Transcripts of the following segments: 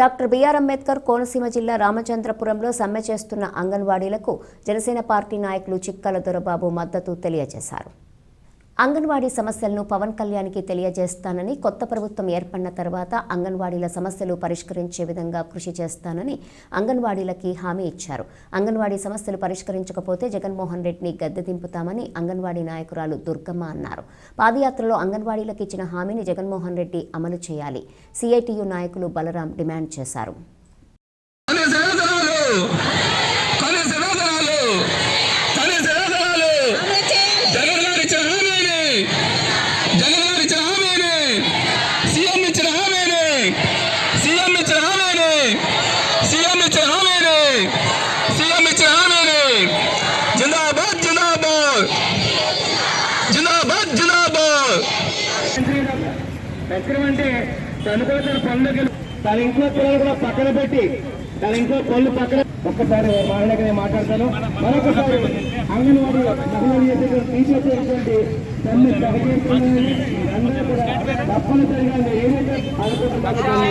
Doctor BR Ambedkar Konaseema జిల్లా రామచంద్రపురంలో సమ్మె చేస్తున్న అంగన్వాడీలకు జనసేన పార్టీ నాయకులు చిక్కల దొరబాబు మద్దతు తెలియజేశారు. అంగన్వాడీ సమస్యలను పవన్ కళ్యాణ్కి తెలియజేస్తానని కొత్త ప్రభుత్వం ఏర్పడిన తర్వాత అంగన్వాడీల సమస్యలు పరిష్కరించే విధంగా కృషి చేస్తానని అంగన్వాడీలకి హామీ ఇచ్చారు. అంగన్వాడీ సమస్యలు పరిష్కరించకపోతే జగన్మోహన్ రెడ్డిని గద్దె దింపుతామని అంగన్వాడీ నాయకురాలు దుర్గమ్మ అన్నారు. పాదయాత్రలో అంగన్వాడీలకు ఇచ్చిన హామీని జగన్మోహన్ రెడ్డి అమలు చేయాలి. సిఐటియు నాయకులు బలరాం డిమాండ్ చేశారు. జగన్ ఇచ్చిన హామీని. సీఎం ఇచ్చిన హామీని. సీఎం ఇచ్చిన హామీని. సీఎం ఇచ్చిన హామీని. సీఎం ఇచ్చిన హామీని. జిందాబాద్ జిందాబాద్. జిందాబాద్ జిందాబాద్. అంటే తను కూడా తన పనులకి తన ఇంట్లో పిల్లలు కూడా పక్కన పెట్టి తన ఇంట్లో పనులు పక్కన ఒక్కసారి మాట్లాడక నేను మాట్లాడతాను మరొకసారి అంగన్వాడీ మహిళలు చేసేటువంటి తీసేసేటువంటి తల్లి సహకరిస్తున్నారని అందరూ కూడా తప్పనిసరిగా ఏదైతే అనుకుంటున్నారో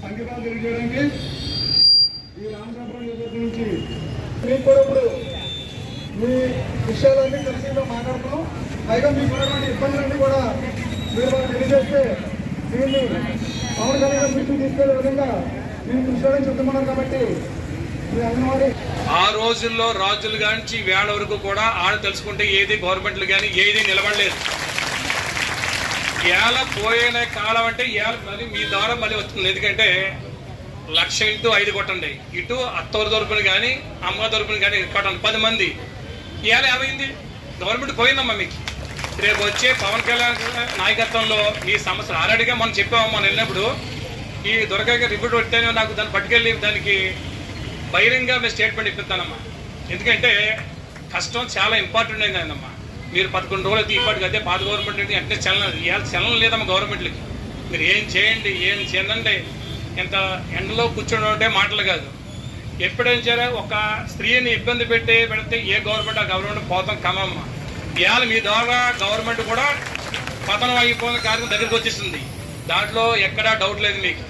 సంగీతాలు తెలియజేయడానికి ఈ రామచంద్రం నియోజకవర్గం నుంచి మీకు కూడా ఇప్పుడు మీ విషయాలన్నీ కలిసిగా మాట్లాడుతున్నాం. పైగా మీకు ఉన్నటువంటి ఇబ్బందులన్నీ కూడా మీరు తెలియజేస్తే దీన్ని పవన్ కళ్యాణ్ తీసుకెళ్ళే విధంగా దీన్ని కృషి చెప్తున్నాం కాబట్టి ఆ రోజుల్లో రాజులు గాంచి వేళ వరకు కూడా ఆడ తెలుసుకుంటే ఏది గవర్నమెంట్లు కానీ ఏది నిలబడలేదు. ఏళ్ళ పోయిన కాలం అంటే ఏళ్ళ మళ్ళీ మీ ద్వారా మళ్ళీ వస్తుంది. ఎందుకంటే లక్ష ఇంటూ ఐదు కొట్టండి. ఇటు అత్తవారి తరపున కానీ అమ్మ తరపున కానీ కొట్టండి. పది మంది. ఏళ్ళ ఏమైంది? గవర్నమెంట్ పోయిందమ్మా మీకు. రేపు వచ్చే పవన్ కళ్యాణ్ నాయకత్వంలో ఈ సమస్య ఆల్రెడీగా మనం చెప్పాము. మనం వెళ్ళినప్పుడు ఈ దొరకగా రిపోర్ట్ పెట్టాను నాకు దాన్ని పట్టుకెళ్ళి దానికి బహిరంగ మేము స్టేట్మెంట్ ఇప్పిస్తానమ్మా. ఎందుకంటే కష్టం చాలా ఇంపార్టెంట్ అయిందమ్మా మీరు పదకొండు రోజులు అయితే ఇప్పటికి అదే పాత గవర్నమెంట్ అంటే వెంటనే చలనం ఇవాళ చలనం లేదమ్మా గవర్నమెంట్లకి మీరు ఏం చేయండి ఏం చేయండి ఇంత ఎండలో కూర్చోవడం అంటే మాటలు కాదు. ఎప్పుడైనా సరే ఒక స్త్రీని ఇబ్బంది పెట్టి పెడితే ఏ గవర్నమెంట్ ఆ గవర్నమెంట్ పోతాం కమమ్మ ఇవాళ మీ ద్వారా గవర్నమెంట్ కూడా పతనం అయిపోయిన కార్యక్రమం దగ్గరికి వచ్చేసింది. దాంట్లో ఎక్కడా డౌట్ లేదు మీకు.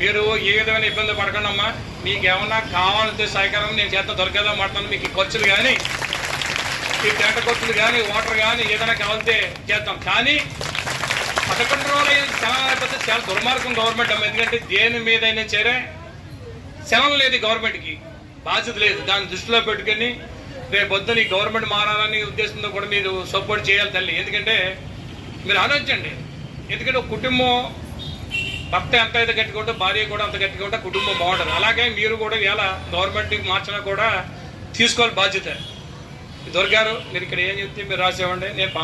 మీరు ఏ విధమైన ఇబ్బంది పడకండి అమ్మా మీకు ఏమన్నా కావాలంటే సహకారం నేను చేత దొరకదా మాట్లాడు మీకు ఈ ఖర్చులు కానీ ఈ టెంట ఖర్చులు కానీ వాటర్ కానీ ఏదైనా కావాలంటే చేద్దాం కానీ పదకొండు రోజులు అయిన లేకపోతే చాలా దుర్మార్గం గవర్నమెంట్ అమ్మ. ఎందుకంటే దేని మీదైనా సరే సెలవు లేదు గవర్నమెంట్కి. బాధ్యత లేదు. దాన్ని దృష్టిలో పెట్టుకొని రేపు పొద్దున ఈ గవర్నమెంట్ మారాలని ఉద్దేశంతో కూడా మీరు సపోర్ట్ చేయాలి తల్లి. ఎందుకంటే మీరు ఆలోచించండి. ఎందుకంటే ఒక కుటుంబం భర్త ఎంత అయితే గట్టిగా ఉంటే భార్య కూడా అంత గట్టిగా ఉంటే కుటుంబం బాగుంటుంది. అలాగే మీరు కూడా ఇలా గవర్నమెంట్కి మార్చినా కూడా తీసుకోవాలి బాధ్యత. దొరికారు మీరు ఇక్కడ ఏం చెప్తే మీరు రాసేవండి నేను